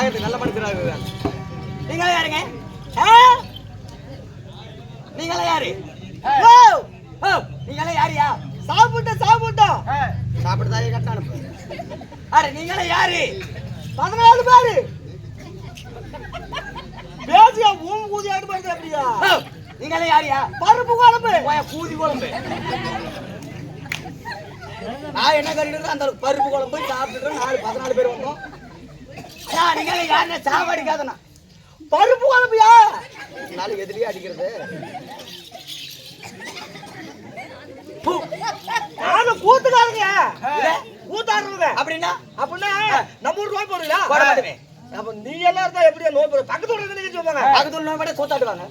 பாக்கிறதுக்கு நல்ல மனுஷனா இருக்கிறாங்க நீங்களா யாருங்க? நீங்களா யாரு! நீங்களா யாரியா? சாப்பிட்டோம் சாப்பிட்டோம். சாப்பிட்டு கட்ட அனுப்பு. அட நீங்களா யாரு? பதினாலு பேரு. பேசியா ஊம் கூதி ஆடு அப்படியா! நீங்களா யாரியா? பருப்பு குழம்பு. கூதி குழம்பு. நான் என்ன கறிட்டு அந்த பருப்பு குழம்பு சாப்பிட்டுட்டு நாலு பதினாலு பேர் வந்தோம். நான் நீங்களே யாருன்னா சாவடிக்காதண்ணா. பருப்பு குழம்புயா? நாலு எதிரியே அடிக்கிறது. நானும் கூத்துக்காரங்க? கூத்தாடுறவங்க அப்படின்னா? அப்படின்னா நம்ம ஊர் நோய் போடுறீங்களா? போட மாட்டேன். அப்ப நீ எல்லாம் இருந்தா எப்படியா நோய் போடுற பக்கத்து ஊர்ல இருந்து சொல்லுவாங்க பக்கத்துல உள்ளவங்க கூட கூத்தாடுவாங்க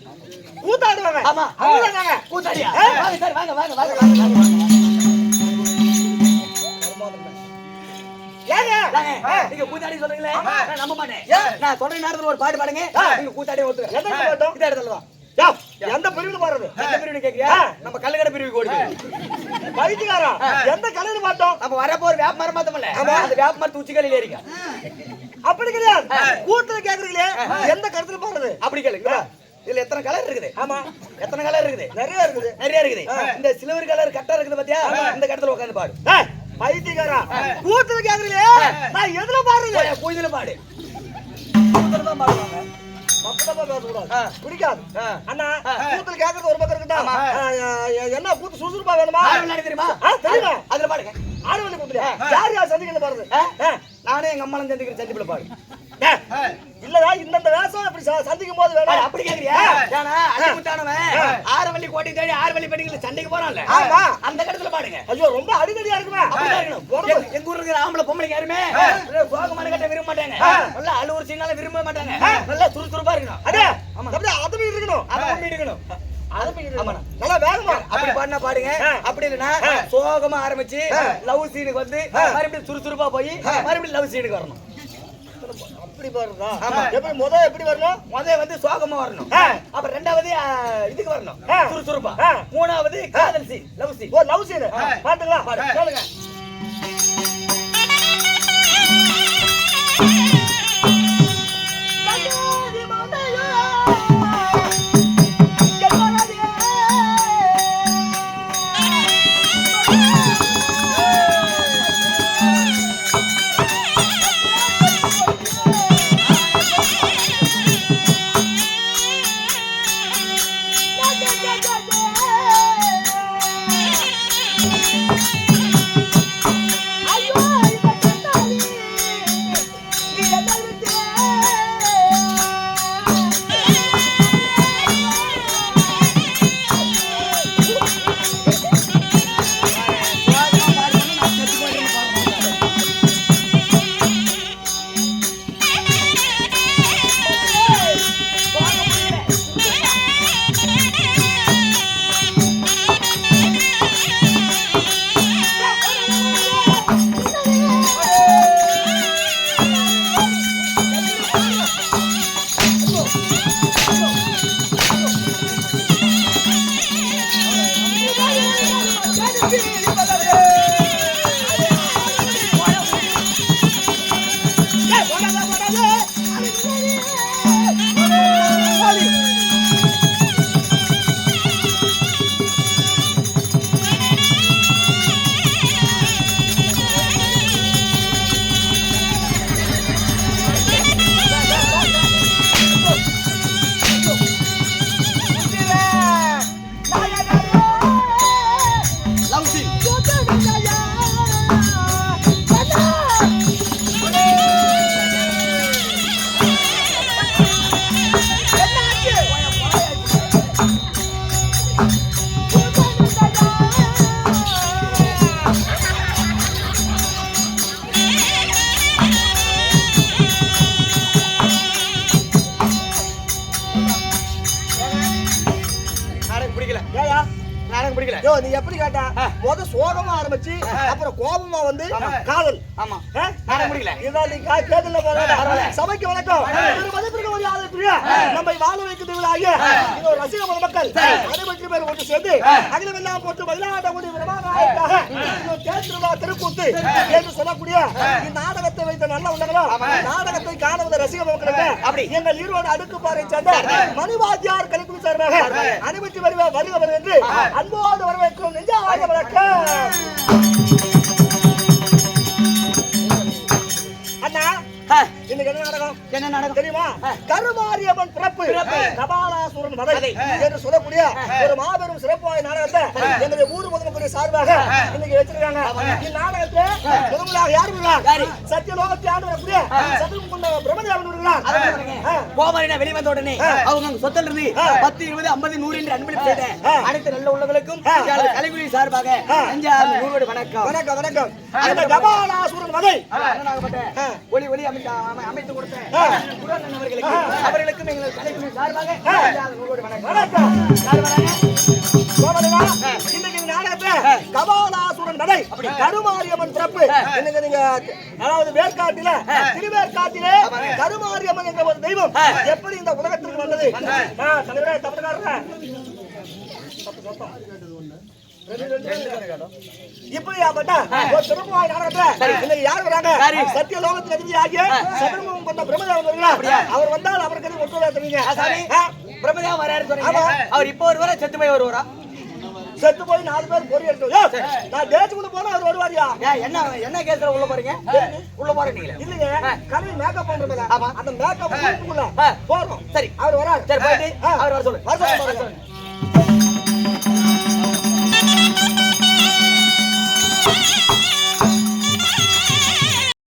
கூத்தாடுவாங்க. ஆமா. அப்படிதாங்க கூத்தாடியா. வாங்க சார் வாங்க வாங்க வாங்க வாங்க வாங்க, நீங்க கூத்தாடி சொல்றீங்களே? நான் நம்ப மாட்டேன். நான் சொல்ற நேரத்துல ஒரு பாட்டு பாடுங்க. நீங்க கூத்தாடி ஒத்துக்க எந்த பாட்டம்? இந்த இடத்துல தான் யா, எந்த பிரிவுல பாடுறது? எந்த பிரிவு கேக்குறியா? நம்ம கல்லுக்கடை பிரிவுக்கு ஓடி போயிரு. பைத்தியக்காரா எந்த கலையில பாட்டோம் நம்ம வரப்போ ஒரு வேப்ப மரம் பார்த்தோம்ல அந்த வேப்ப மரத்து உச்சிகளில் ஏறிக்க அப்படி கிடையாது. கூத்துல கேக்குறீங்களே? எந்த கருத்துல பாடுறது? அப்படி கேளுங்க இதுல எத்தனை கலர் இருக்குது? ஆமா. எத்தனை கலர் இருக்குது? நிறைய இருக்குது. நிறைய இருக்குது. இந்த சில்வர் கலர் கட்டா இருக்குது பாத்தியா? இந்த கடத்துல உட்காந்து பாடு. பைத்தியக்காரா? கூத்துல கேக்குறீங்களே? நான் எதுல பாடுறது? கோயில பாடு. கூத்துல தான் பாடுவாங்க. பிடிக்காது. அண்ணா. கூத்துல கேக்குறது ஒரு பக்கம் ஆ, என்ன கூத்து சுறுசுறுப்பா வேணுமா? தெரியுமா? அதுல பாடுங்க. ஆடு வந்து கூத்துறியா யார் யார் சந்திக்கல? ஆ. நானே எங்க அம்மாலும் சந்திக்கிற சந்திப்புல ஏய், இல்லடா இந்தந்த வேஷம் இப்படி ச- சந்திக்கும் போது வேணும் அப்படி கேக்குறியா? ஏன்னா அடிமுட்டானவன் ஆறு வள்ளி கோட்டை தேடி ஆறு வள்ளி பெட்டிகள் சண்டைக்கு போறான்ல. ஆமா. அந்த கடத்துல பாடுங்க ஐயோ ரொம்ப அடிக்கடியா இருக்குமே. எங்க- ஊர்ல இருக்கிற ஆம்பளை பொம்பளைங்க யாருமே? சோகமான கட்ட விரும்ப மாட்டாங்க. நல்லா அழுவுற சீனால விரும்ப மாட்டாங்க நல்லா சுறுசுறுப்பா இருக்கணும். அடே ஆமா. அப்படியே அதப்பி இருக்கணும். அதை ஆமாண்ணா. இருக்கணும். நல்லா வேகமா. அப்படி பாடினா பாடுங்க. அப்படி இல்லைன்னா சோகமா ஆரம்பிச்சு லவ் சீனுக்கு வந்து மறுபடியும் சுறுசுறுப்பா போய் மறுபடியும் லவ் சீனுக்கு வரணும். அப்படி ஆமா. எப்படி முத எப்படி வரணும்? முதல்ல வந்து சோகமா வரணும். ஆ. அப்புறம் ரெண்டாவது இதுக்கு வரணும். சுறுசுறுப்பா. மூணாவது காதல் சீன் லவ் சீன் ஓ லவ் சீன் பாத்துங்களா பாடு. நாடகம் பிடிக்கல. யோ நீ எப்படி கேட்டா. முத சோகமா ஆரம்பிச்சு அப்புறம் கோபமா வந்து. காதல். ஆமா? நாடகம் பிடிக்கல. இதான் நீ கா- கேதுல போகாத. பரவாயில்ல. சபைக்கு வணக்கம். ஒரு மதிப்பிற்கு ஒரு ஆதரவு நம்மை வாழ வைக்கிறவர்களாகிய இந்த ஒரு ரசிக மக்கள் பேர் ஒன்று சேர்ந்து அகிலமெல்லாம் போட்டு மயிலாட்ட கூடிய தேர்திருவிழா திருக்கூத்து என்று சொல்லக்கூடிய இந்த நாடகத்தை வைத்த நல்ல உள்ளங்களோ? நாடகத்தை காண வந்த ரசிக மக்களுக்கு அப்படி. எங்கள் ஈரோடு அடுக்குப்பாறை சேர்ந்த மணிவாத்தியார் கலைக்குழு சார்பாக அனுமதி வருவ வருக வருக என்று அன்போடு வரவேற்கிறோம். நெஞ்சாத வணக்கம். அண்ணா இன்னைக்கு என்ன நாடகம் என்ன நடக்கும்? தெரியுமா? கருமாரியம்மன் பிறப்பு. கபாலாசுரன் வதை. என்று சொல்லக்கூடிய ஒரு மாபெரும் சிறப்பான நாடகத்தை எங்களுடைய ஊர் பொதுமக்களுடைய சார்பாக இன்னைக்கு வச்சிருக்காங்க. இந்நாடகத்தை முதலாக யார் யாரு? சத்தியலோகத்தை ஆண்டு வரக்கூடிய சதுரம் கொண்ட பிரம்மதேவன் வருகிறார். கோமாரினா வெளிவந்த உடனே அவங்க சொத்துல இருந்து பத்து இருபது ஐம்பது நூறு என்று அன்பளிப்பு செய்த அனைத்து நல்ல உள்ளவர்களுக்கும் கலைக்குழு சார்பாக அஞ்சாறு நூறு வணக்கம். வணக்கம் வணக்கம். அந்த கபாலாசுரன் அண்ணனாகப்பட்ட ஒளி ஒளி அமைத்த அமை- அமைத்து கொடுத்த அவர்களுக்கு அவர்களுக்கும் எங்களது கலைக்குழு சார்பாக வணக்கம்? கோமதிமா, இன்னைக்கு இந்த நாடகத்துல கபாலாசுரன் வதை கருமாரியம்மன் பிறப்பு இன்னைக்கு நீங்க? அதாவது வேர்க்காட்டில திருவேற்காட்டிலே கருமாரியம்மன் என்ற ஒரு தெய்வம். எப்படி இந்த உலகத்திற்கு வந்தது? தலைவரே தமிழ்காரரே இப்படியாப்பட்ட ஒரு திருமண நாடகத்துல இன்னைக்கு யார் வராங்க? சத்திய லோகத்தில் அதிபதி ஆகிய சதுர்முகம் கொண்ட பிரம்மதேவன் வருகிறார் அவர் வந்தால் அவருக்கு ஒட்டுவதா தெரியுங்க சாமி ஆ? பிரம்மதேவா வராரு சொன்னீங்க. அவர் இப்போ வருவாரா செத்து போய் வருவாரா? செத்து போய் நாலு பேர் பொறி எடுத்து நான் தேசத்துக்குள்ள போனா அவர் வருவாரியா? என்ன என்ன கேஸ்ல உள்ள போறீங்க? உள்ள போறீங்களே இல்லைங்க கலை மேக்கப் பண்றதுல. அந்த மேக்கப். போறோம் சரி. அவர் வராரு. சரி போயிட்டு. அவர் வர சொல்லு. வர சொல்லுங்க.